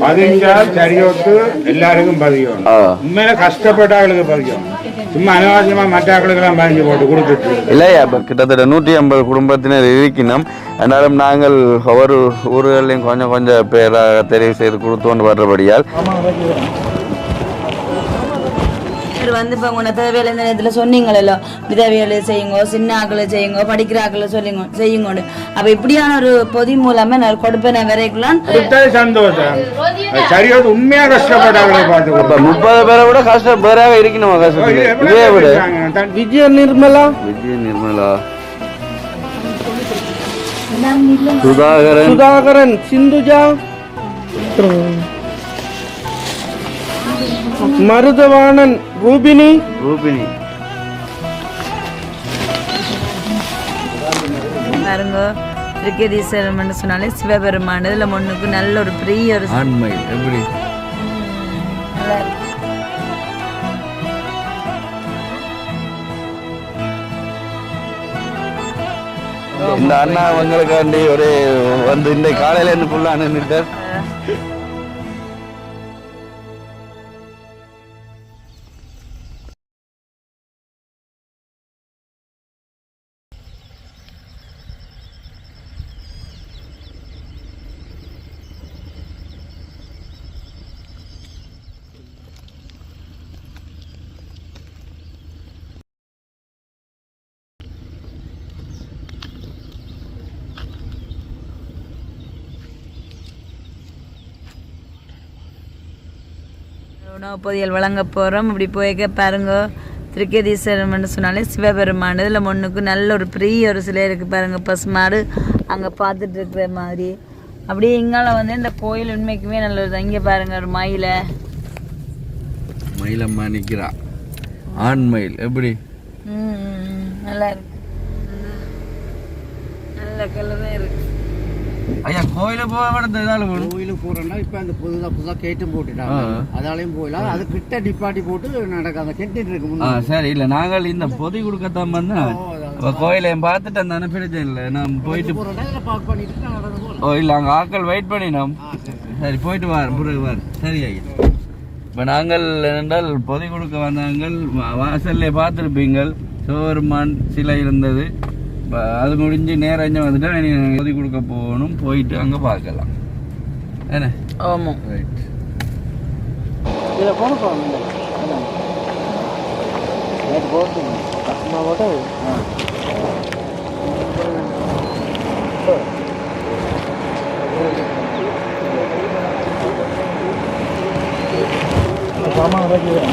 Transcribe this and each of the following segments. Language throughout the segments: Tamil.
சரியொத்து எல்லாருக்கும் பதியும் ஆ. உண்மையில கஷ்டப்பட்ட ஆளுக்கு பதியும் சும்மா அனாவசியமா மற்ற ஆளுக்கெல்லாம் பதிஞ்சு போட்டு கொடுத்துட்டு இல்லையா இப்போ கிட்டத்தட்ட நூற்றி ஐம்பது குடும்பத்தினர் இருக்கணும் ஆனாலும் நாங்கள் ஒவ்வொரு ஊர்களையும் கொஞ்சம் கொஞ்சம் பேராக தெரிவு செய்து கொடுத்து கொண்டு வர்றபடியால் வந்து இப்போ உங்களை தேவையில்லை இந்த நேரத்தில் சொன்னீங்களோ விதவியலை செய்யுங்க சின்ன ஆக்களை செய்யுங்க படிக்கிற ஆக்களை சொல்லுங்க செய்யுங்க அப்போ இப்படியான ஒரு பொதி மூலமா நான் கொடுப்பேன் கொடுத்தது சந்தோஷம். அது சரியொத்து உண்மையா கஷ்டப்பட்ட ஆளுகளை பார்த்து இப்போ முப்பது பேரை விட கஷ்டம் பேராக இருக்கணும் கஷ்டத்துக்கு? இதே விட. விஜய நிர்மலா? விஜய நிர்மலா. சுதாகரன். சுதாகரன் சிந்துஜா? மருதவாணன் ரூபினி. ரூபினி. பாருங்க திருக்கதீஸ்வரன் சொன்னாலே சிவபெருமான். இதுல முன்னுக்கு நல்ல ஒரு பெரிய ஒரு ஆண்மையில் எப்படி. இந்த அண்ணா அவங்களுக்காண்டி ஒரு வந்து இந்த காலையில இருந்து ஃபுல்லா நின்றுட்டார் உணவு பொதியல் வழங்க போகிறோம் இப்படி போய்க்க பாருங்க. திருக்கதீஸ்வரன் சொன்னாலே சிவபெருமான். இதில் முன்னுக்கு நல்ல ஒரு பெரிய ஒரு சிலை இருக்குது பாருங்க. பசுமாடு அங்கே பார்த்துட்டு இருக்கிற மாதிரி. அப்படியே இங்கால வந்து இந்த கோயில் உண்மைக்குமே நல்லது. இங்கே பாருங்க ஒரு மயிலை. மயிலம்மா நிக்கிறா. ஆண் மயில். எப்படி. நல்லா இருக்கு. நல்ல கலராக இருக்கு. ஐயா கோயில போக வேணும் இதால கோயிலுக்கு போறேன்னா இப்ப அந்த புதுசா புதுசா கேட்டும் போட்டுட்டாங்க. அதாலையும் போயிடலாம் அது கிட்ட நிப்பாட்டி போட்டு நடக்க அந்த கெட்டிட்டு இருக்கு ஆ முன்னாடி சரி இல்ல நாங்கள் இந்த பொதி கொடுக்கத்தான் வந்தோம் அப்ப கோயிலையும் பார்த்துட்டு அந்த பிரச்சனை இல்லை நான் போயிட்டு ஓ இல்லை அங்கே ஆட்கள் வெயிட் பண்ணினோம். சரி போயிட்டு வார் பிறகு வார். சரி ஐயா. இப்போ நாங்கள் என்றால் பொதி கொடுக்க வந்தாங்கள் வாசல்லே பார்த்துருப்பீங்கள். சிவபெருமான் சிலை இருந்தது. ப- அது முடிஞ்சு நேரம் இங்கே வந்துட்டா நீ பொதி கொடுக்க போகணும். போயிட்டு அங்கே பார்க்கலாம். என்ன? ஆமாம் ரைட் இதில் போன போகணும் சாமான் வைக்கிறேன்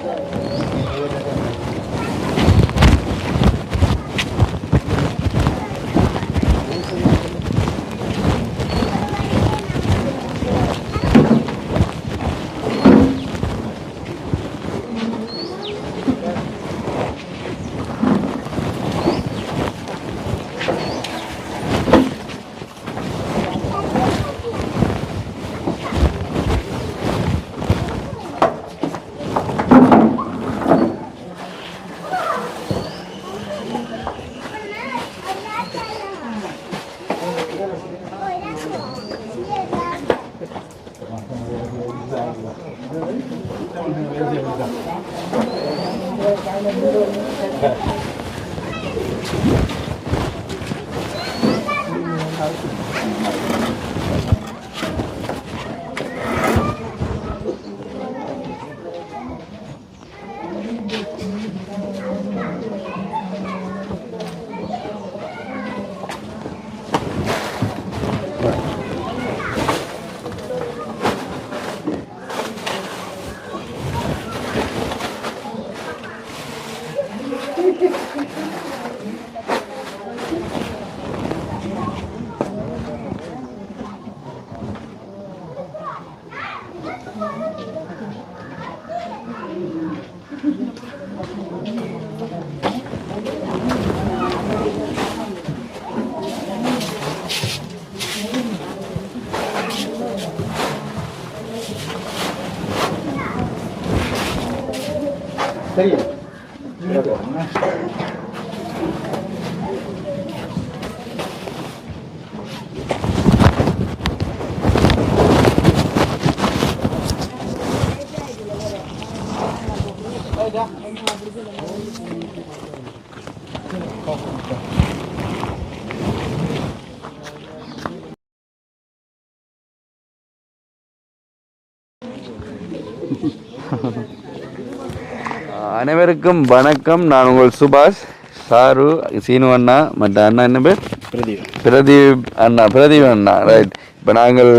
அனைவருக்கும் வணக்கம். நான் உங்கள் சுபாஷ் சாரு சீனு அண்ணா மற்ற அண்ணா என்ன பேர்? பிரதீப். பிரதீப் அண்ணா பிரதீப் அண்ணா. ரைட் இப்போ நாங்கள்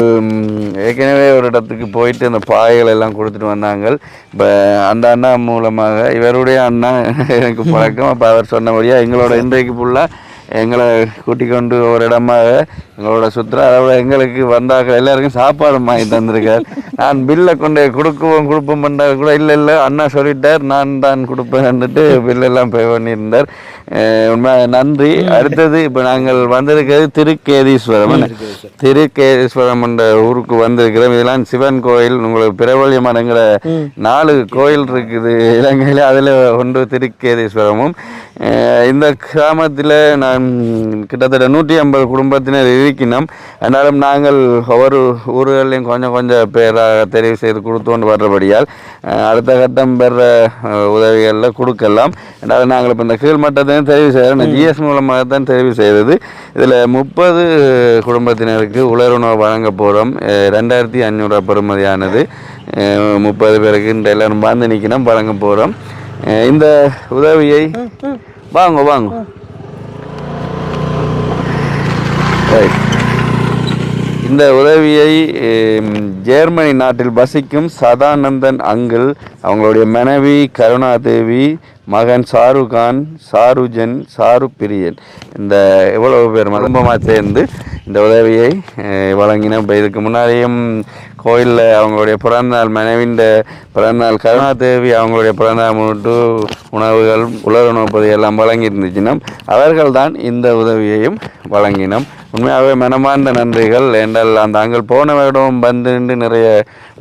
ஏற்கனவே ஒரு இடத்துக்கு போயிட்டு அந்த பாய்கள் எல்லாம் கொடுத்துட்டு வந்தாங்க. இப்போ அந்த அண்ணா மூலமாக இவருடைய அண்ணா எனக்கு பழக்கம். அப்போ அவர் சொன்னபடியாக எங்களோட இன்றைக்கு ஃபுல்லாக எங்களை கூட்டிக் கொண்டு ஒரு இடமாக எங்களோட சுற்றுலா அதோட எங்களுக்கு வந்தாக்க எல்லாருக்கும் சாப்பாடு வாங்கி தந்திருக்கார். நான் பில்லை கொண்டு கொடுக்குவோம் கொடுப்போம் பண்ணால் கூட. இல்லை இல்லை அண்ணா சொல்லிட்டார். நான் தான் கொடுப்பேன்னுட்டு பில்லெல்லாம் பே பண்ணியிருந்தார். உண்மையாக நன்றி. அடுத்தது இப்போ நாங்கள் வந்திருக்கிறது திருக்கேதீஸ்வரம்? திருக்கேதீஸ்வரம். என்ற ஊருக்கு வந்திருக்கிறோம். இதெல்லாம் சிவன் கோயில். உங்களுக்கு பிரபல்யமான எங்களை நாலு கோயில் இருக்குது. இலங்கையில் அதில் ஒன்று திருக்கேதீஸ்வரமும். இந்த கிராமத்தில் நான் கிட்டத்தட்ட நூற்றி ஐம்பது குடும்பத்தினர் இருக்கணும் ஆனாலும் நாங்கள் ஒவ்வொரு ஊர்களையும் கொஞ்சம் கொஞ்சம் பேராக தெரிவு செய்து கொடுத்து கொண்டு வர்றபடியால் அடுத்த கட்டம் பெற உதவிகளில் கொடுக்கலாம். ரெண்டாவது நாங்கள் இப்போ இந்த கீழ்மட்டத்தையும் தெரிவு செய்கிறோம் ஜிஎஸ் மூலமாக தான் தெரிவு செய்தது. இதில் முப்பது குடும்பத்தினருக்கு உலருணவு வழங்க போகிறோம் ரெண்டாயிரத்தி அஞ்சூறுரூவா பெறுமதியானது. முப்பது பேருக்கு இந்த எல்லாரும் பாந்து நிற்கணும் வழங்க போகிறோம் இந்த உதவியை வாங்க வாங்க. Right. இந்த உதவியை ஜெர்மனி நாட்டில் வசிக்கும் சதானந்தன் அங்கிள் அவங்களுடைய மனைவி கருணாதேவி மகன் சாருகான் ஷாருஜன் சாரு பிரியன். இந்த எவ்வளவு பேர் குடும்பமாக சேர்ந்து இந்த உதவியை வழங்கின. வழங்கினோம் இப்போ இதுக்கு முன்னாடியும் கோயிலில் அவங்களுடைய பிறந்தநாள் மனைவிண்ட பிறந்தநாள் கருணாதேவி அவங்களுடைய பிறந்தநாள் முன்னிட்டு உணவுகள் உலர் உணவு பொதி எல்லாம் வழங்கி இருந்துச்சுன்னா அவர்கள் தான் இந்த உதவியையும் வழங்கினோம். உண்மையாகவே மனமார்ந்த நன்றிகள். என்றால் அந்த அங்கள் போன வருடம் வந்து நின்று நிறைய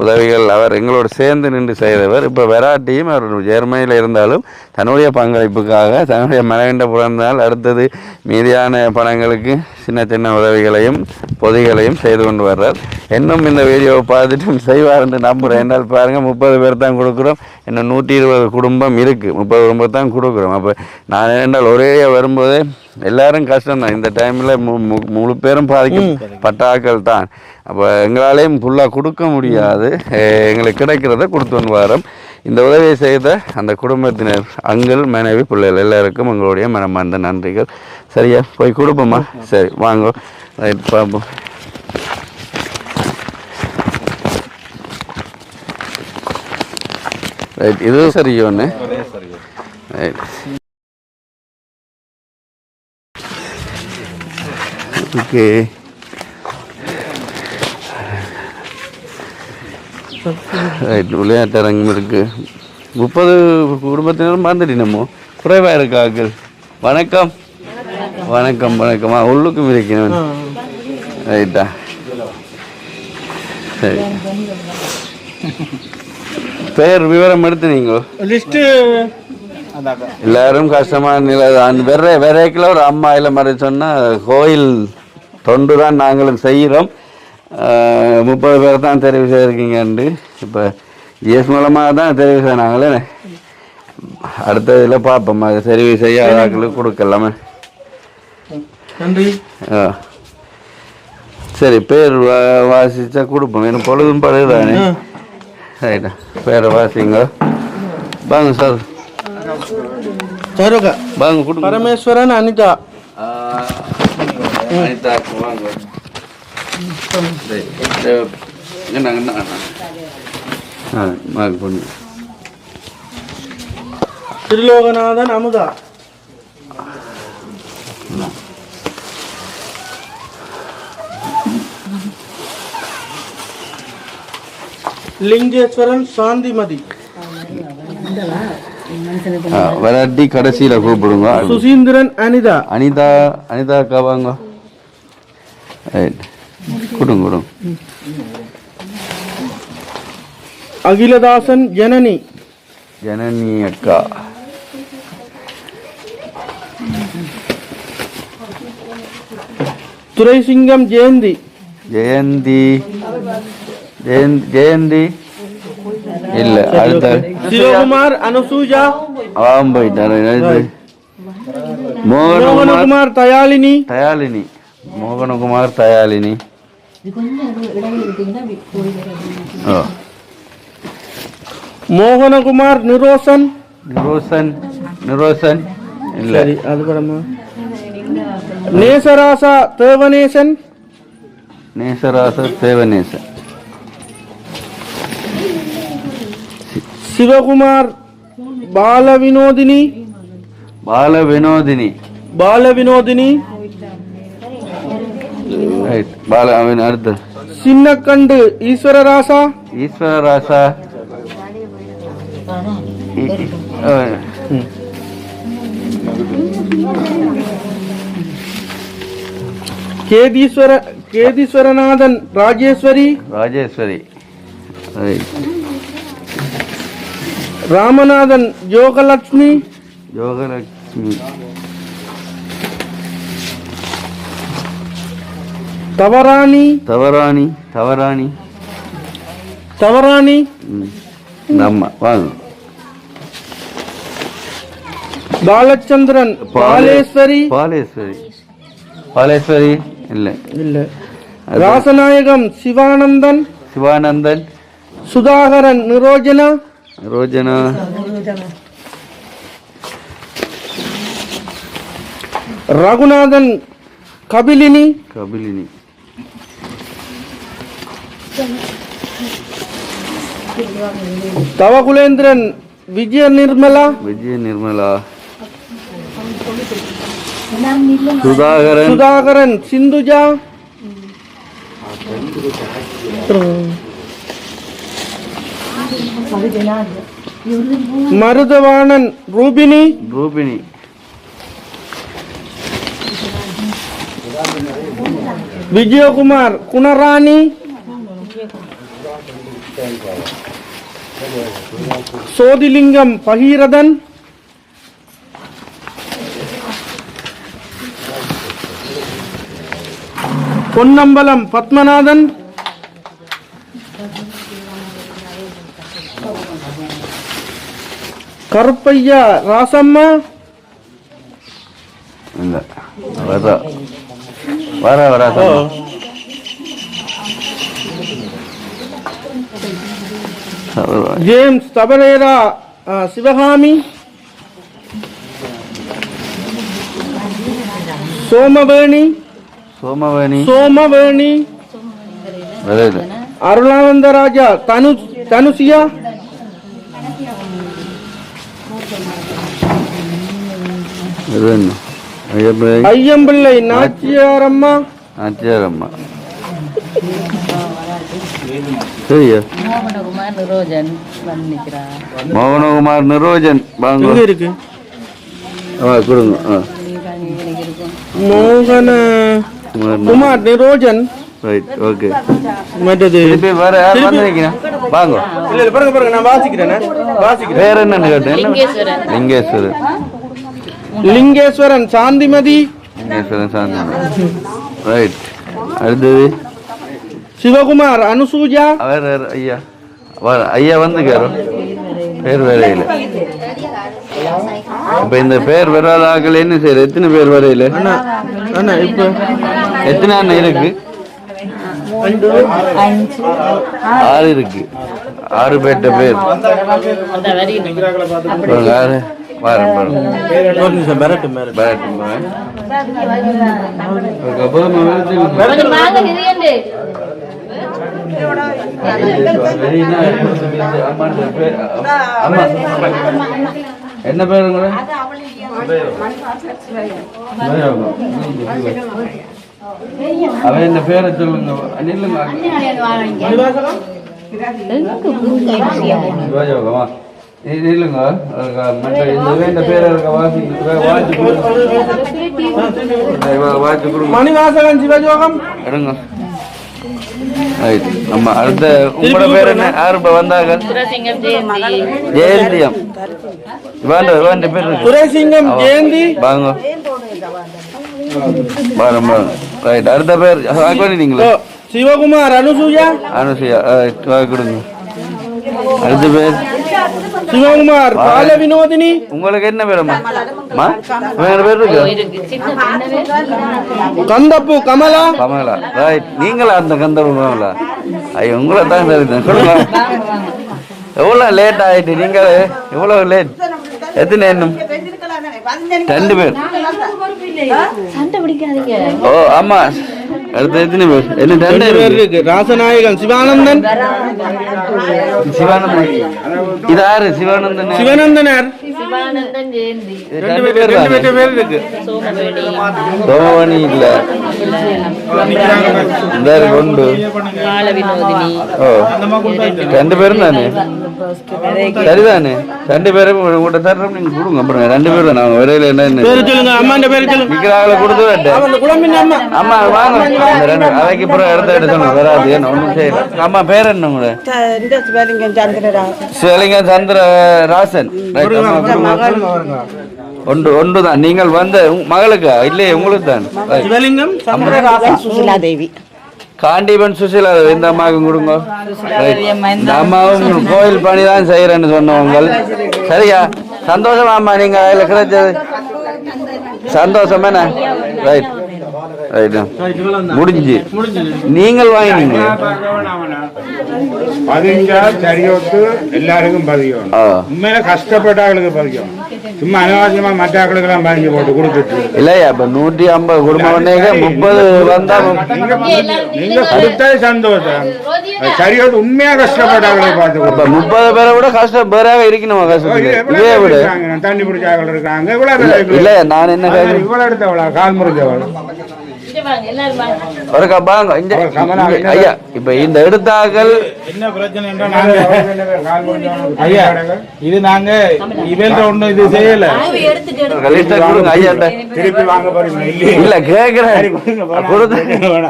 உதவிகள் அவர் எங்களோடு சேர்ந்து நின்று செய்தவர். இப்போ வெராட்டியும் அவர் ஜெர்மனியில் இருந்தாலும் தன்னுடைய பங்களிப்புக்காக தன்னுடைய மனைவிண்ட பிறந்தால் அடுத்தது மீதியான பணங்களுக்கு சின்ன சின்ன உதவிகளையும் பொதிகளையும் செய்து கொண்டு வர்றார். இன்னும் இந்த வீடியோவை பார்த்துட்டு செய்வார் என்று நம்புகிறேன் என்றால் பாருங்கள் முப்பது பேர் தான் கொடுக்குறோம். இன்னும் நூற்றி இருபது குடும்பம் இருக்குது முப்பது குடும்பம் தான் கொடுக்குறோம். அப்போ நான் என்றால் ஒரே வரும்போதே எல்லாரும் கஷ்டம் தான் இந்த டைமில் முழு பேரும் பாதிக்கப்பட்ட ஆட்கள் தான். அப்போ எங்களாலேயும் ஃபுல்லாக கொடுக்க முடியாது. எங்களுக்கு கிடைக்கிறத கொடுத்து வந்து வரோம். இந்த உதவியை செய்த அந்த குடும்பத்தினர் அங்கிள் மனைவி பிள்ளைகள் எல்லாருக்கும் உங்களுடைய மனமார்ந்த நன்றிகள். சரியா? போய் கொடுப்போமா சரி வாங்க. ரைட் பார்ப்போம் ரைட் இது சரி ஒன்று ரைட். ஓகே ரைட் விளையாட்டரங்கம் இருக்கு. முப்பது குடும்பத்தினரும் மறந்துட்டினமோ குறைவாக இருக்கா ஆக்கள் வணக்கம். வணக்கம் வணக்கமா. உள்ளுக்கும் இருக்கணும் ரைட்டா. சரி. பேர் விவரம் எடுத்து நீங்கள் லிஸ்ட்டு. எல்லாரும் கஷ்டமான நிலை தான் வேற வேறக்கில் ஒரு அம்மா இல்லை மாதிரி சொன்னால் கோயில் தொண்டு தான் நாங்களும் செய்கிறோம். முப்பது பேர் தான் தெரிவு செய்திருக்கீங்கண்டு இப்போ ஜிஎஸ் மூலமாக தான் தெரிவு செய்யினாங்களே அடுத்த இதில் பார்ப்போம். அது தெரிவு செய்ய ஆட்களுக்கு கொடுக்கலாமே. நன்றி. ஆ. சரி பேர் வா- வாசிச்சா கொடுப்போம். எனக்கு பொழுதும் படுதானே ரைட்டா பேரை வாசிங்க. வாங்க சார். சரோகா. வாங்க கொடுங்க. பரமேஸ்வரன் அனிதா. அனிதா வாங்க என்ன என்ன ஆ வாங்க கொஞ்சம் திருலோகநாதன் அமுதா. லிங்கேஸ்வரன் சாந்திமதி. வராட்டி கடைசியில் கூப்பிடுங்க. சுசீந்திரன் அனிதா. அனிதா அனிதா அக்கா வாங்க ரைட் கொடுங்க கொடுங்க அகிலதாசன் ஜனனி ஜனனி அக்கா துரைசிங்கம் ஜெயந்தி ஜெயந்தி ஜெயந்தி ஜெயந்தி இல்ல அடுத்த சிவகுமார் அனுசூஜா அவன் போயிட்டாரு இது மோகனகுமார் மோகனகுமார் தயாளினி தயாலினி மோகனகுமார் தயாலினி. மோகனகுமார் நிரோசன். நிரோசன் நிரோசன் இல்ல. சரி அது படமா நேசராசா தேவநேசன். நேசராச தேவநேசன். சிவகுமார் பாலவினோதினி. பால வினோதினி பாலவினோதினி. ரைட் பால அவன் அடுத்து சின்னக்கண்டு ஈஸ்வரராசா ஈஸ்வரராசா கேதீஸ்வர கேதீஸ்வரநாதன் ராஜேஸ்வரி ராஜேஸ்வரி ராமநாதன் யோகலட்சுமி யோகலட்சுமி தவறாணி. தவறாணி தவராணி ம். இந்த அம்மா வாங்க. பாலச்சந்திரன் பாலேஸ்வரி. பாலேஸ்வரி. பாலேஸ்வரி? இல்லை. இல்ல. ராசநாயகம் சிவானந்தன். சிவானந்தன். சுதாகரன் நிரோஜனா. ரோஜனா ரகுநாதன் கபிலினி. கபிலினி. தவகுலேந்திரன் விஜய நிர்மலா? விஜய நிர்மலா. சுதாகரன். சுதாகரன். சிந்துஜா? மருதவாணன். ரூபினி ரூபினி விஜயகுமார். குணராணி? சோதிலிங்கம் பகீரதன். பொன்னம்பலம் பத்மநாதன். கருப்பையா ராசம்மா. வர வர ஜேம்ஸ் தபரேரா சிவகாமி சோமவேணி சோமவேணி. சோமவேணி அருளானந்த ராஜா தனு தனுசியா ஐயம்பிள்ளை நாச்சியாரம்மா. ஆச்சியார் அம்மா சரியா மோகனகுமார் நிரோஜன் மோகனகுமார் நிரோஜன் வாங்க இருக்கு ஆ கொடுங்க ஆ மோகன குமார் குமார் நிரோஜன் ரைட் ஓகே மற்றது திருப்பி வேற யார் வந்திருக்கீங்க வாங்க இல்ல இல்ல பாருங்க பாருங்க நான் வாசிக்கிறேன் வாசிக்கிறேன் பேர் என்னன்னு கேட்டேன் என்ன லிங்கேஸ்வரன் லிங்கேஸ்வரன் சாந்திமதி லிங்கேஸ்வரன் சாந்தி ரைட் அடுத்தது சிவகுமார் அனுசூஜா அவர் ஐயா வர ஐயா வந்துக்காரோ பேர் வரையில இப்ப இந்த பேர் வராத ஆக்கள் என்ன செய்யற எத்தனை பேர் வரையில அண்ணா அண்ணா இப்ப எத்தனை அண்ணன் இருக்கு ஆறு இருக்கு ஆறு பேர்ட்ட பேர் பாருங்க, ஆறு பாருங்க பாருங்க. அம்மான்ற பேர் என்ன பேருங்க அவன் என்ன பேரை சொல்லுங்க? நில்லுங்க. அதுக்கு மற்ற இந்த வேண்ட பேர் இருக்க வாசி வாசி கொடுங்க மணிவாசகன் சிவஜோகம் எடுங்க. ரைட் நம்ம அடுத்த உங்களோட பேர் என்ன யார் இப்போ வந்தாங்க ஜெயந்தியம் வேண்ட வேண்ட பேர் இருக்கு துரைசிங்கம் ஜெயந்தி வாங்க பாருங்க பாருங்க ரைட் அடுத்த பேர் ஓ, சிவகுமார் அனுசூயா அனுசையா கொடுங்க அடுத்த பேர் சிவகுமார் பால வினோதினி. உங்களுக்கு என்ன பேருமா வேற பேர் இருக்கு? கந்தப்பு கமலா. கமலா. ரைட் நீங்களா அந்த கந்தபு கமலா? ஐயோ உங்களை தான் தெரியுது எவ்வளோ லேட் ஆயிட்டு நீங்கள்? எவ்வளோ லேட் எத்தனை எண்ணும் ரெண்டு பேர். ஓ ஆமா. அடுத்து எத்தனை பேர்? என்ன ரெண்டு பேர் இருக்கு? ராசநாயகன் சிவானந்தன். சிவானந்தன். இது யாரு? சிவானந்தன் யாரு? ரெண்டு ரெண்டு பேர் பேர் ரெண்டு தானே? பேர் இருக்கு. சோமவணி. இல்ல. இந்த ஓ. ரெண்டு பேரும் தானே? சரிதானே ரெண்டு பேரும் உங்கள்கிட்ட தர்றோம் நீங்க கொடுங்க. அப்புறம் ரெண்டு பேரும் அவங்க விரையில் என்ன என்ன? பேரு சொல்லுங்க. அம்மாண்ட பேரு சொல்லுங்க. நிக்கிறாங்கள கொடுத்து அம்மா. அம்மா வாங்க. ரெண்டு அவைக்கு அப்புறம் இடத்த எடுத்து வராது. என்ன ஒன்றும் செய்யல. அம்மா பேர் என்ன உங்களோட? சிவலிங்கம் சந்திர ராசன். கொடுங்க. ஒன்று ஒன்று தான் நீங்கள் வந்த மகளுக்கா? இல்லையே உங்களுக்கு தான். சிவலிங்கம் சந்திரராசன் சுசிலாதேவி. காண்டீபன் சுசிலா இந்த அம்மாவுக்கும் கொடுங்க. இந்த அம்மாவும் கோயில் பணி தான் செய்யறேன்னு சொன்னவங்க சரியா? சந்தோஷமா அம்மா நீங்க அதில் கிடைச்சது. சந்தோஷம் என்ன? ரைட் முடிஞ்சு. நீங்கள் வாங்கினீங்க. பதிஞ்சா சரியொத்து எல்லாருக்கும் பதியும் உண்மையில கஷ்டப்பட்ட ஆளுக்கு பதியும் சும்மா அனாவசியமா மற்ற ஆட்களுக்கு எல்லாம் பதிஞ்சு போட்டு கொடுத்துட்டு. இல்லையா இப்ப நூற்றி ஐம்பது குடும்பம் முப்பது வந்தா நீங்க கொடுத்தது சந்தோஷம். சரியொத்து உண்மையா கஷ்டப்பட்ட ஆளுக்கு பார்த்து இப்ப முப்பது பேரை விட கஷ்டம் பேராக இருக்கணுமா கஷ்டத்துக்கு? இதே விட. தண்ணி பிடிச்ச ஆட்கள் இருக்காங்க. இவ்வளவு. இல்ல நான் என்ன இவ்வளவு எடுத்தவளா கால் முறிஞ்சவள் ஒரு கப்பாங்க இந்த ஐயா இப்ப இந்த எடுத்தாக்கள் என்ன பிரச்சனை ஐயா இது நாங்க இவெல்ட்ட ஒண்ணும் இது செய்யல. கொடுங்க ஐயாட்ட. திருப்பி வாங்க போறீங்க இல்ல. கேக்குறேன்.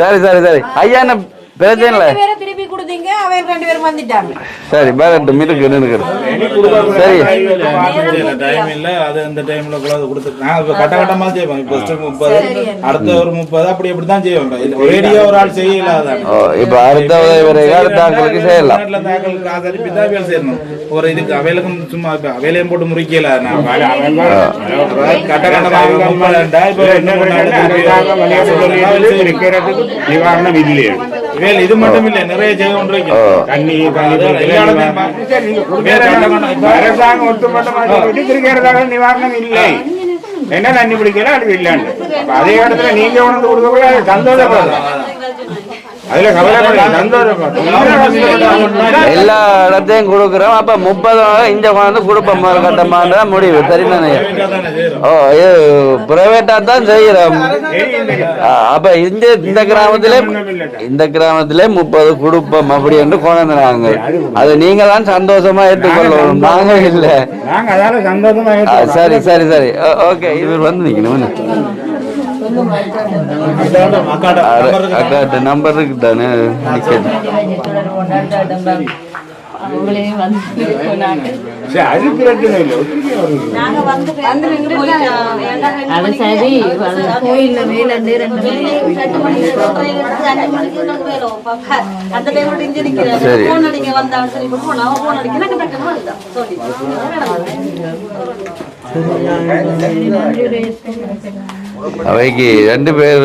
சரி சரி சரி ஐயா என்ன பிரச்சனை இல்ல? கொடுத்தீங்க அவன் ரெண்டு பேரும் வந்துட்டாங்க. சரி பேரட்டு மீட்டுக்கு நின்று சரி. டைம் இல்ல அது அந்த டைம்ல கூட கொடுத்து இப்ப கட்ட கட்டமா இப்ப first முப்பது அடுத்த ஒரு முப்பது அப்படி இப்படி தான் செய்வோம் இது ஒரேடியா ஒரு ஆள் செய்யல அதான் ஓ இப்ப அடுத்த அடுத்த ஆட்களுக்கு செய்யலாம்? தாக்கலுக்கு ஆதரிப்பு தான் வேலை செய்யணும். ஒரு இதுக்கு அவைகளுக்கும் சும்மா இப்ப அவையிலையும் போட்டு முறிக்கல. நான் கட்ட கட்டமா இப்ப நிவாரணம் இல்லையே வேலை இது மட்டும் இல்ல நிறைய அரசாங்கம் இருக்கிறதாக நிவாரணம் இல்லை. என்ன தண்ணி பிடிக்கல அது அப்ப அதே இடத்துல நீங்க உணர்ந்து கொடுக்கக்கூட அது எல்லா இடத்தையும் கொடுக்குறோம். அப்ப முப்பது இந்த கொண்டாந்து கொடுப்போம். முதல் கட்டமான முடிவு. சரிதானே ஓ இது பிரைவேட்டா தான் செய்யறோம். அப்ப இந்த இந்த கிராமத்திலே இந்த கிராமத்திலே முப்பது கொடுப்போம் அப்படி என்று கொண்டாந்துறாங்க அது நீங்க தான் சந்தோஷமா ஏற்றுக்கொள்ளணும். நாங்க இல்ல. சரி சரி சரி. ஓ, ஓகே. இவர் வந்து நிக்கணும். அக்காட்ட நம்பர் தானே சரி, அது அது சரி கோயில்ல வேலை சரி. அவைக்கு ரெண்டு பேர்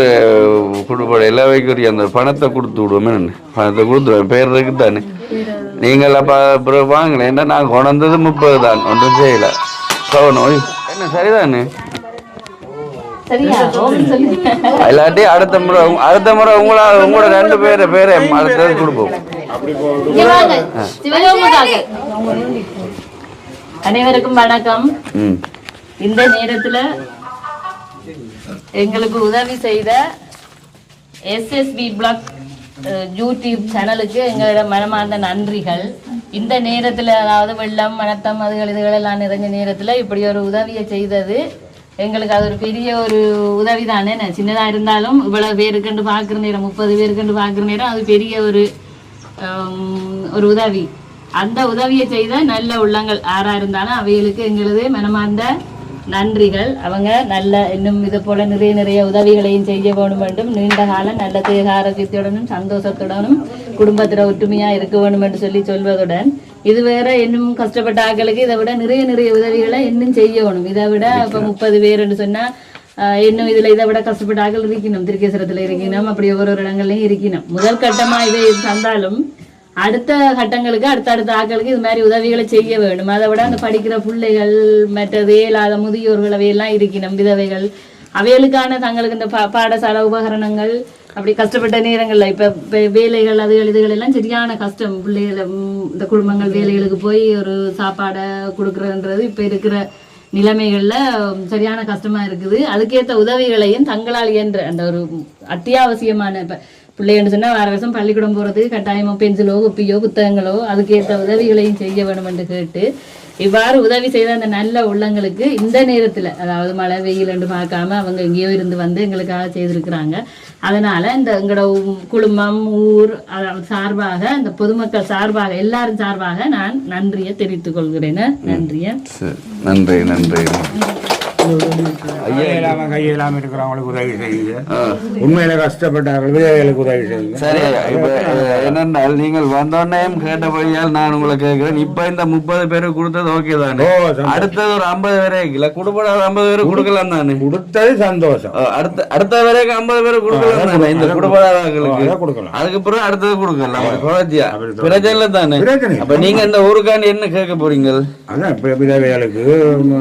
கொடுப்பட எல்லாவைக்கு ஒரு அந்த பணத்தை கொடுத்து விடுவோமே. பணத்தை கொடுத்துருவேன் பேர் இருக்கு தானே நீங்கள் அப்போ அப்புறம் வாங்கல ஏன்னா நான் கொண்டது முப்பது தான். ஒன்றும் செய்யல. கவனம். என்ன சரிதானே இல்லாட்டி அடுத்த முறை அடுத்த முறை உங்களா உங்களோட ரெண்டு பேர் பேரை அடுத்தது கொடுப்போம். அனைவருக்கும் வணக்கம். இந்த நேரத்துல எங்களுக்கு உதவி செய்த எஸ்எஸ்பி பிளாக் யூடியூப் சேனலுக்கு எங்களிடம் மனமார்ந்த நன்றிகள். இந்த நேரத்தில் அதாவது வெள்ளம் மனத்தம் அதுகள் இதுகளெல்லாம் நிறைஞ்ச நேரத்தில் இப்படி ஒரு உதவியை செய்தது எங்களுக்கு அது ஒரு பெரிய ஒரு உதவி தானே? சின்னதாக இருந்தாலும் இவ்வளோ பேருக்குண்டு பார்க்குற நேரம் முப்பது பேருக்குண்டு பார்க்குற நேரம் அது பெரிய ஒரு ஒரு உதவி. அந்த உதவியை செய்த நல்ல உள்ளங்கள் யாராக இருந்தாலும் அவைகளுக்கு எங்களது மனமார்ந்த நன்றிகள். அவங்க நல்ல இன்னும் இது போல நிறைய நிறைய உதவிகளையும் செய்ய வேணும் வேண்டும் நீண்ட காலம் நல்ல தேக ஆரோக்கியத்துடனும் சந்தோஷத்துடனும் குடும்பத்துல ஒற்றுமையா இருக்க வேண்டும் என்று சொல்லி சொல்வதுடன் இது வேற இன்னும் கஷ்டப்பட்ட ஆட்களுக்கு இதை விட நிறைய நிறைய உதவிகளை இன்னும் செய்யணும் இதை விட இப்ப முப்பது பேர்னு சொன்னா ஆஹ் இன்னும் இதுல இதை விட கஷ்டப்பட்ட ஆட்கள் இருக்கணும். திருக்கேசரத்துல இருக்கணும். அப்படி ஒவ்வொரு இடங்கள்லயும் இருக்கணும். முதல் கட்டமா இதை தந்தாலும் அடுத்த கட்டங்களுக்கு அடுத்த அடுத்த ஆட்களுக்கு இது மாதிரி உதவிகளை செய்ய வேண்டும். அதை விட அந்த படிக்கிற பிள்ளைகள் மற்றது இல்லாத முதியோர்கள் அவையெல்லாம் இருக்கணும் விதவைகள். அவைகளுக்கான தங்களுக்கு இந்த பா- பாடசாலை உபகரணங்கள் அப்படி கஷ்டப்பட்ட நேரங்கள்ல இப்ப வேலைகள் அதுகள் இதுகள் எல்லாம் சரியான கஷ்டம். பிள்ளைகள் இந்த குடும்பங்கள் வேலைகளுக்கு போய் ஒரு சாப்பாடை கொடுக்கறதுன்றது இப்ப இருக்கிற நிலைமைகள்ல சரியான கஷ்டமா இருக்குது. அதுக்கேற்ற உதவிகளையும் தங்களால் இயன்ற அந்த ஒரு அத்தியாவசியமான இப்ப பிள்ளைன்னு சொன்னா வார வருஷம் பள்ளிக்கூடம் போறதுக்கு கட்டாயமா பென்சிலோ குப்பியோ புத்தகங்களோ அதுக்கேற்ற உதவிகளையும் செய்ய வேண்டும் என்று கேட்டு இவ்வாறு உதவி செய்த அந்த நல்ல உள்ளங்களுக்கு இந்த நேரத்துல அதாவது மழை வெயில் என்று பார்க்காம அவங்க எங்கேயோ இருந்து வந்து எங்களுக்காக செய்திருக்கிறாங்க. அதனால இந்த எங்களோட குடும்பம் ஊர் அதாவது சார்பாக இந்த பொதுமக்கள் சார்பாக எல்லாரும் சார்பாக நான் நன்றியை தெரிவித்துக் கொள்கிறேன். நன்றியை. நன்றி. நன்றி. இல்லாம கை இல்லாம இருக்கிறவங்களுக்கு உதவி செய்யுங்க. உண்மையில கஷ்டப்பட்டார்கள் விதவைகளுக்கு உதவி செய்யுங்க. சரி இப்ப என்னென்னால் நீங்கள் வந்தோடனே கேட்டபடியால் நான் உங்களை கேட்கிறேன். இப்ப இந்த முப்பது பேருக்கு கொடுத்தது ஓகே தானே. அடுத்தது ஒரு ஐம்பது பேரே இல்ல குடும்பம் ஐம்பது பேருக்கு கொடுக்கலாம் தானே? கொடுத்தது சந்தோஷம். அடுத்த அடுத்த வரைக்கும் ஐம்பது பேருக்கு கொடுக்கலாம் தானே? இந்த குடும்பங்களுக்கு கொடுக்கலாம். அதுக்கு பிறகு அடுத்தது கொடுக்கலாம். குறைச்சியா பிரச்சனை தானே. அப்ப நீங்க இந்த ஊருக்காண்டி என்ன கேட்க போறீங்க அதான் விதவைகளுக்கு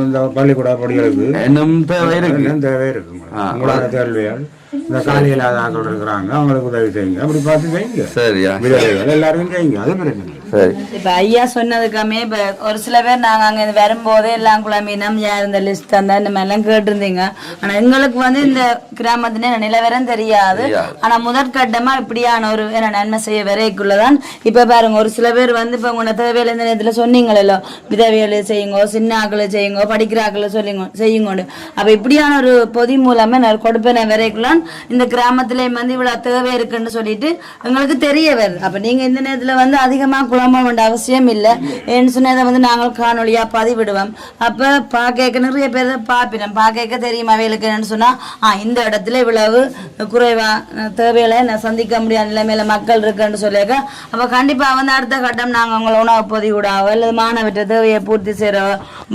இந்த பள்ளிக்கூட படிகளுக்கு இன்னும் தேவை இருக்கு. தேவை இருக்குங்க. உங்களோட தேர்வையால் இந்த காலி இல்லாத ஆட்கள் இருக்கிறாங்க அவங்களுக்கு உதவி செய்யுங்க. அப்படி பார்த்து செய்யுங்க. சரியா. எல்லாருக்கும் செய்யுங்க. அது பிரச்சனை. சரி. இப்ப ஐயா சொன்னதுக்காமே இப்ப ஒரு சில பேர் நாங்க அங்க வரும்போதே எல்லாம் குழம்பினம். யார் இந்த லிஸ்ட் அந்த இந்த மாதிரி எல்லாம் கேட்டிருந்தீங்க. ஆனா எங்களுக்கு வந்து இந்த கிராமத்தின நிலவரம் தெரியாது. ஆனா முதற்கட்டமா இப்படியான ஒரு என்ன நன்மை செய்ய வரைக்குள்ளதான் இப்ப பாருங்க ஒரு சில பேர் வந்து இப்ப உங்க தேவையில இந்த நேரத்துல சொன்னீங்களோ விதவியலை செய்யுங்க சின்ன ஆக்களை செய்யுங்க படிக்கிற ஆக்களை சொல்லுங்க செய்யுங்க அப்ப இப்படியான ஒரு பொதி மூலமா நான் கொடுப்பேன் வரைக்குள்ளான் இந்த கிராமத்துல வந்து இவ்வளவு தேவை இருக்குன்னு சொல்லிட்டு எங்களுக்கு தெரிய வருது. அப்ப நீங்க இந்த நேரத்துல வந்து அதிகமா குழம்ப வேண்டிய அவசியம் இல்லை ஏன்னு சொன்னா இதை வந்து நாங்கள் காணொலியா பதிவிடுவோம். அப்ப பாக்க நிறைய பேர் பாப்பினோம் பாக்க தெரியும் அவைகளுக்கு என்னன்னு சொன்னா ஆ இந்த இடத்துல இவ்வளவு குறைவா அஹ், தேவைகளை நான் சந்திக்க முடியாத நிலைமையில மக்கள் இருக்குன்னு சொல்லியிருக்க அப்ப கண்டிப்பா வந்து அடுத்த கட்டம் நாங்க உங்களை உணவு பொதிவிடாவோ அல்லது மாணவற்ற தேவையை பூர்த்தி செய்யற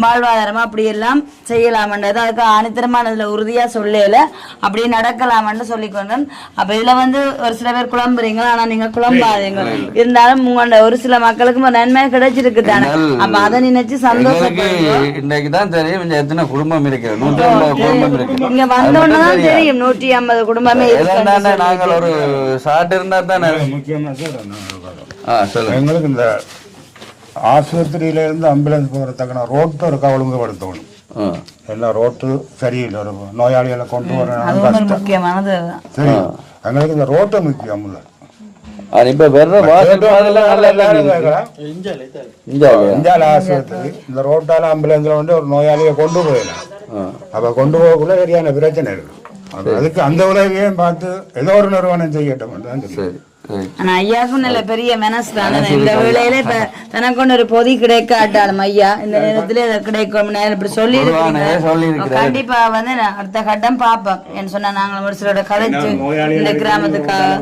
வாழ்வாதாரமா அப்படி எல்லாம் செய்யலாமன்றது அதுக்கு அனித்தரமானதுல உறுதியா சொல்லல. அப்படி நடக்கலாமன்னு சொல்லிக்கொண்டேன் அப்ப இதுல வந்து ஒரு சில பேர் குழம்புறீங்க ஆனா நீங்க குழம்பாதீங்க. இருந்தாலும் உங்களோட ஒரு சில மக்களுக்கு ஒரு நன்மை கிடைச்சிருக்கு தானே. அப்ப அதை நினைச்சு சந்தோஷப்படுங்க இன்னைக்கு தான் தெரியும் இங்க எத்தனை குடும்பம் இருக்கு? நூற்றி ஐம்பது குடும்பம் இருக்கு. இங்க வந்தோன்னு தான். தெரியும் நூற்றி ஐம்பது குடும்பமே இருக்கு. நாங்கள் ஒரு ஷார்ட் இருந்தா தானே. முக்கியமா எங்களுக்கு இந்த ஆஸ்பத்திரியில இருந்து ஆம்புலன்ஸ் போகிறதுக்கான ரோட்டை ஒரு ஒழுங்குபடுத்தணும். எல்லாம் ரோட்டு சரியில்லை ஒரு நோயாளிகளை கொண்டு வரணும் ஒரு கஷ்டம். முக்கியமானது சரி எங்களுக்கு இந்த ரோட்டை முக்கியம் இல்ல. இப்ப இல்லையா? இந்தியாவில் ஆஸ்பத்திரி. இந்த ரோட்டால ஆம்புலன்ஸ்ல வந்து ஒரு நோயாளியை கொண்டு போயிடலாம். ஆ. அப்ப கொண்டு போகக்குள்ள சரியான பிரச்சனை இருக்கு. அப்ப அதுக்கு அந்த உதவியையும் பார்த்து ஏதோ ஒரு நிறுவனம் செய்யட்டும் தான் தெரியும் ஆனா ஐயாவுக்கும் நல்ல பெரிய மனசு தானே. இந்த வேளையில இப்ப தனக்கு ஒரு பொதி கிடைக்காட்டாலும் ஐயா இந்த நேரத்துல கிடைக்கும் நான் இப்படி சொல்லி. கண்டிப்பா வந்து அடுத்த கட்டம் பாப்போம் என்ன சொன்னா நாங்க ஒரு சிலரோட கதைச்சு இந்த கிராமத்துக்காக.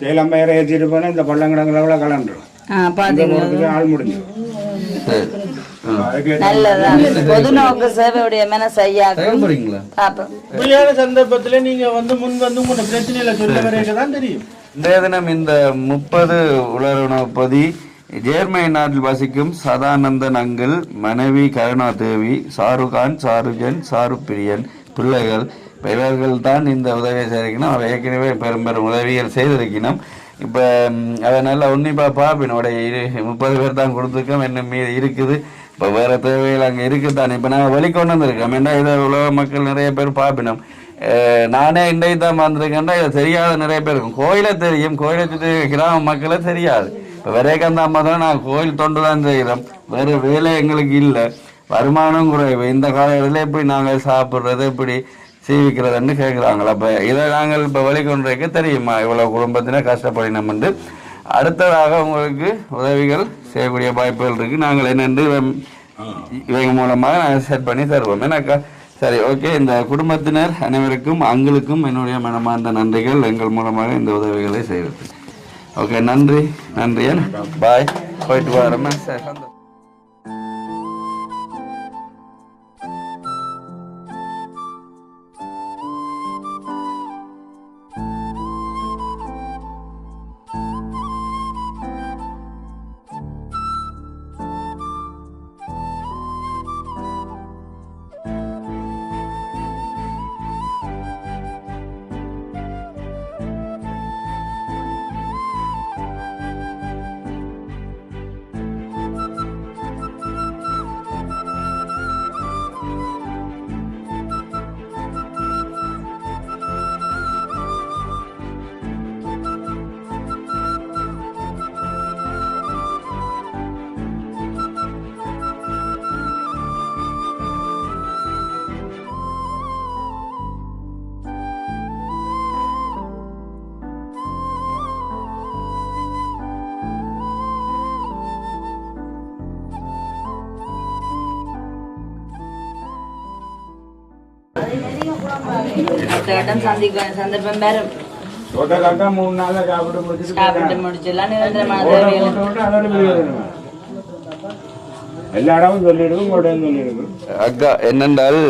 சேலம் பயிரை ஏற்றிட்டு போனா இந்த பள்ளங்கிடங்கள கலண்டுரும் ஆஹ் பாத்தீங்க போறதுக்கு ஆள் முடிஞ்சு. சந்தர்ப்பத்துல நீங்க வந்து முன் வந்து உங்களோட பிரச்சனையில சொல்ல வரைக்கும் தான் தெரியும். இன்றைய தினம் இந்த முப்பது உலருணப்பதி ஜேர்மனி நாட்டில் வசிக்கும் சதானந்தன் அங்கிள் மனைவி கருணா தேவி சாருகான் சாருஜன் சாருப்பிரியன் பிள்ளைகள் இவர்கள் தான் இந்த உதவியை செய்திருக்கணும். அவர் ஏற்கனவே பெரும் பெரும் உதவிகள் செய்திருக்கணும். இப்போ அதனால உன்னிப்பாக பார்ப்பினோட இரு முப்பது பேர் தான் கொடுத்துருக்கோம். இன்னும் மீது இருக்குது. இப்போ வேறு தேவைகள் அங்கே இருக்குதானே இப்போ நாங்கள் வழி கொண்டு வந்திருக்கோம். ஏன்னா இதை உலக மக்கள் நிறைய பேர் பார்ப்பினோம். நானே இன்றைக்கு தான் வந்திருக்கேன்டா. இதை தெரியாத நிறைய பேர் இருக்கும். கோயிலை தெரியும். கோயிலை சுற்றி கிராம மக்களே தெரியாது. இப்போ விரைக்கந்த அம்மா தான் நான் கோயில் தொண்டு தான் செய்கிறோம். வேறு வேலை எங்களுக்கு இல்லை. வருமானம் குறைவு. இந்த காலகட்டத்தில் எப்படி நாங்கள் சாப்பிட்றது எப்படி சீவிக்கிறதுன்னு கேட்குறாங்களா? அப்போ இதை நாங்கள் இப்போ வெளிக்கொண்டிருக்க தெரியுமா? இவ்வளோ குடும்பத்தினர் கஷ்டப்படினோம்ண்டு அடுத்ததாக உங்களுக்கு உதவிகள் செய்யக்கூடிய வாய்ப்புகள் இருக்குது நாங்கள் என்னென்று இவங்க மூலமாக நாங்கள் செட் பண்ணி தருவோம். ஏன்னாக்கா சரி ஓகே இந்த குடும்பத்தினர் அனைவருக்கும் அங்களுக்கும் என்னுடைய மனமார்ந்த நன்றிகள். எங்கள் மூலமாக இந்த உதவிகளை செய்கிறது ஓகே நன்றி நன்றி. பாய் போயிட்டு வரோம்? சார் அக்கா என்னென்றால்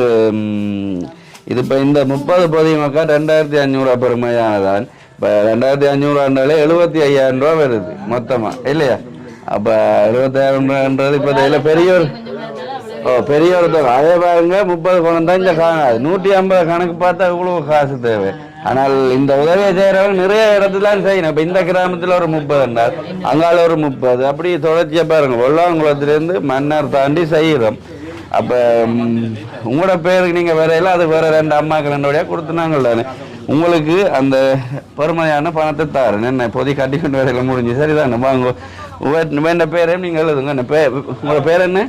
இது இப்போ இந்த முப்பது பதியம் அக்கா ரெண்டாயிரத்தி அஞ்சூறுவா பெருமையானதான் இப்போ ரெண்டாயிரத்தி அஞ்சூறுவாண்டாலே எழுபத்தி ஐயாயிரம் ரூபா வருது மொத்தமாக இல்லையா அப்போ எழுபத்தாயிரம் ரூபான்றது இப்போ இதில் பெரிய ஒரு ஓ பெரிய ஒரு தொகை அதே பாருங்க முப்பது பணம் தான் இந்த காணாது நூற்றி ஐம்பது கணக்கு பார்த்தா இவ்வளவு காசு தேவை. ஆனால் இந்த உதவியை செய்கிறவங்க நிறைய இடத்துல செய்யணும். இப்போ இந்த கிராமத்தில் ஒரு முப்பது என்றால் அங்கால ஒரு முப்பது. அப்படி தொடர்ச்சியாக பாருங்க. வெள்ளாங்குளத்துலேருந்து மன்னர் தாண்டி செய்கிறோம். அப்போ உங்களோட பேருக்கு நீங்கள் வரையில அது வேற ரெண்டு அம்மாக்கள் ரெண்டு வழியாக கொடுத்துனாங்க தானே. உங்களுக்கு அந்த பெருமையான பணத்தை தாரு என்ன பொதி கட்டி கொண்டு வரையில முடிஞ்சு. சரிதானே? வாங்க. வேண்ட பேரையும் நீங்கள் எழுதுங்க. என்ன பே உங்களோட பேர் என்ன?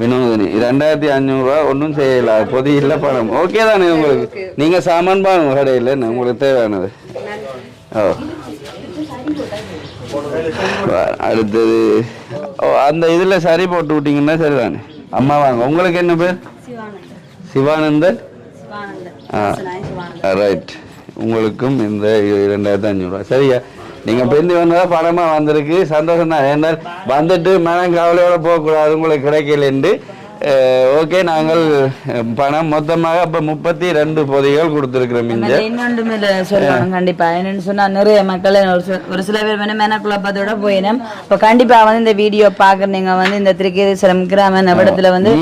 வினோதினி. ரெண்டாயிரத்தி அஞ்சூறுரூவா ஒன்றும் செய்யல. பொதி இல்லை பணம். ஓகே தானே உங்களுக்கு? நீங்கள் சாமான் பாருங்க. கடையில் என்ன? உங்களுக்கு தேவையானது? ஓ. அடுத்தது. ஓ அந்த இதில் சரி போட்டு விட்டீங்கன்னா சரிதானே. அம்மா வாங்க. உங்களுக்கு என்ன பேர்? சிவானந்தன். ஆ. ரைட் உங்களுக்கும் இந்த இரண்டாயிரத்தி அஞ்சூறுரூவா சரியா? நீங்கள் பிரிந்து வந்தால் படமா வந்திருக்கு. சந்தோஷம் தான் ஏன்னா வந்துட்டு மனம் கவலையோட போகக்கூடாது உங்களுக்கு கிடைக்கலன்ட்டு ஓகே நாங்கள் பணம் மொத்தமாக இப்போ முப்பத்தி ரெண்டு பொதிகள் கொடுத்துருக்குறோம் இங்கே. இன்னொன்றுமே இல்லை சொல்லணும் கண்டிப்பா. என்னன்னு சொன்னா நிறைய மக்கள் ஒரு சில பேர் வந்து மெனக்குழப்பத்தோட போயினோம். இப்போ கண்டிப்பா வந்து இந்த வீடியோ பாக்குறீங்க வந்து இந்த திருக்கேதீஸ்வரம் கிராம நபடத்துல வந்து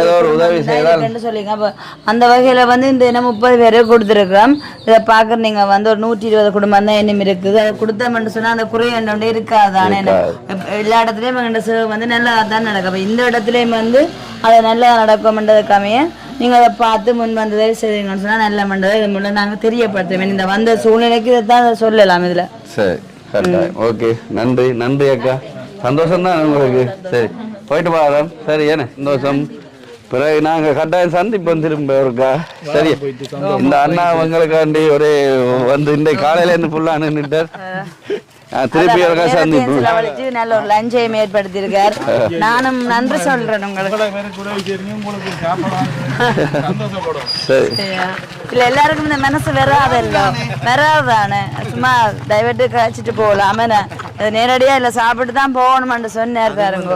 ஏதோ ஒரு உதவி இருக்குன்னு சொல்லிங்க அப்ப அந்த வகையில வந்து இந்த என்ன முப்பது பேரை கொடுத்துருக்கோம் இதை பாக்குறீங்க வந்து ஒரு நூற்றி இருபது குடும்பம் தான் இன்னும் இருக்குது. அதை கொடுத்தோம்னு சொன்னா அந்த குறை என்னோட இருக்காதானே எல்லா இடத்துலயும் வந்து நல்லா தான் நடக்கும். அப்ப இந்த இடத்துலயும் வந்து அது நல்லா நடக்கும்ன்றதுக்காமைய நீங்க அதை பார்த்து முன் வந்ததை செய்வீங்கன்னு சொன்னா நல்ல மண்டதை இது மூலம் நாங்க தெரியப்படுத்துவேன். இந்த வந்த சூழ்நிலைக்கு இதை தான் சொல்லலாம் இதுல. சரி கரெக்டாக ஓகே. நன்றி நன்றி அக்கா. சந்தோஷம் தான் உங்களுக்கு. சரி போயிட்டு வாரம் சரி ஏன்னு சந்தோஷம். பிறகு நாங்க கட்டாயம் சந்திப்போம் திரும்ப இருக்கா சரி. இந்த அண்ணா அவங்களுக்காண்டி ஒரே வந்து இந்த காலையில இருந்து ஃபுல்லா நின்றுட்டார் திருப்பி ஒருக்கா செலவழிச்சு நல்ல ஒரு லஞ்சையும் ஏற்படுத்தியிருக்கார். நானும் நன்றி சொல்றேன் உங்களுக்கு. சரி. இல்ல எல்லாருக்கும் இந்த மனசு வராதல்ல. வராதானே? சும்மா தயவட்டு கழிச்சிட்டு போகலாம் நேரடியா இல்ல சாப்பிட்டு தான் போகணும்னு சொன்னார் பாருங்க.